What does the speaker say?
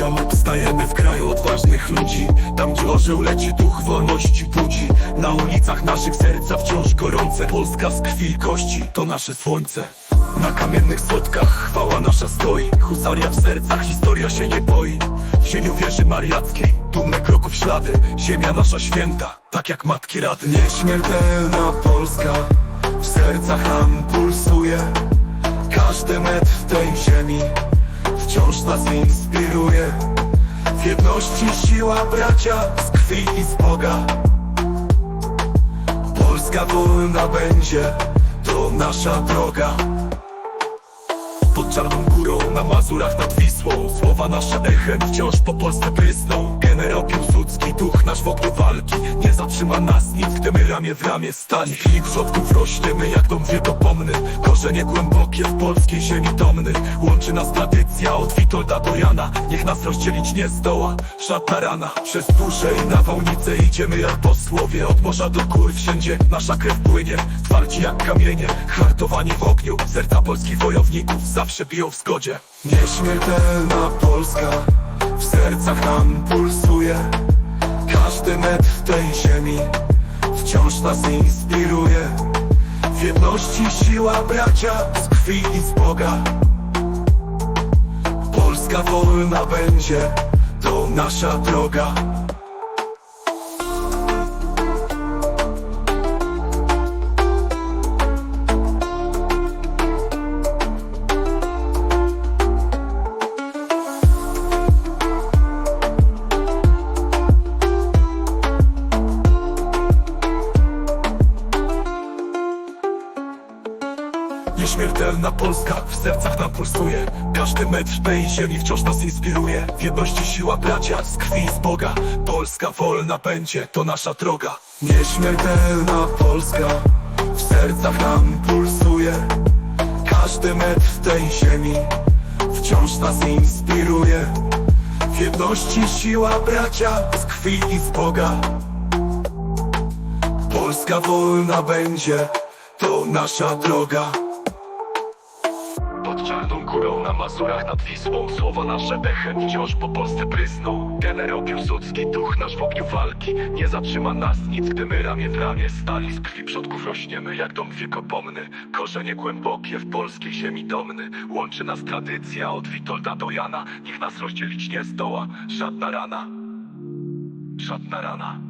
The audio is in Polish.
Ziomek stajemy w kraju odważnych ludzi. Tam gdzie orzeł leci duch wolności budzi. Na ulicach naszych serca wciąż gorące. Polska z krwi i kości to nasze słońce. Na kamiennych schodkach chwała nasza stoi. Husaria w sercach, historia się nie boi. W cieniu wieży mariackiej, dumne kroków ślady. Ziemia nasza święta, tak jak matki rady. Nieśmiertelna Polska W sercach nam pulsuje. Każdy metr tej ziemi wciąż nas inspiruje. W jedności siła bracia z krwi i z Boga. Polska wolna będzie, to nasza droga pod czarną górą, na Mazurach nad Wisłą. Słowa nasze echem wciąż po Polsce prysną Generał Piłsudski, duch nasz w ogniu walki. Nie zatrzyma nas nic, gdy my ramię w ramię stali I przodków rośniemy jak dom wiekopomny Korzenie głębokie w polskiej ziemi domnych Łączy nas tradycja od Witolda do Jana. Niech nas rozdzielić nie zdoła żadna rana. Przez dusze i nawałnice idziemy jak posłowie. Od morza do gór wszędzie nasza krew płynie. Twardzi jak kamienie, hartowani w ogniu. Serca polskich wojowników zawsze biją w zgodzie. Nieśmiertelna Polska. W sercach nam pulsuje. Każdy metr tej ziemi wciąż nas inspiruje. W jedności siła bracia z krwi i z Boga. Polska wolna będzie, to nasza droga Nieśmiertelna Polska w sercach nam pulsuje. Każdy metr tej ziemi wciąż nas inspiruje. W jedności siła bracia z krwi i z Boga. Polska wolna będzie, to nasza droga. Nieśmiertelna Polska w sercach nam pulsuje. Każdy metr tej ziemi wciąż nas inspiruje. W jedności siła bracia z krwi i z Boga. Polska wolna będzie, to nasza droga górą na Mazurach nad Wisłą Słowa nasze echem wciąż po Polsce prysną Generał Piłsudski, duch nasz w ogniu walki. Nie zatrzyma nas nic, gdy my ramię w ramię stali. Z krwi przodków rośniemy jak dom wiekopomny. Korzenie głębokie w polskiej ziemi domny. Łączy nas tradycja od Witolda do Jana. Niech nas rozdzielić nie zdoła. Żadna rana. Żadna rana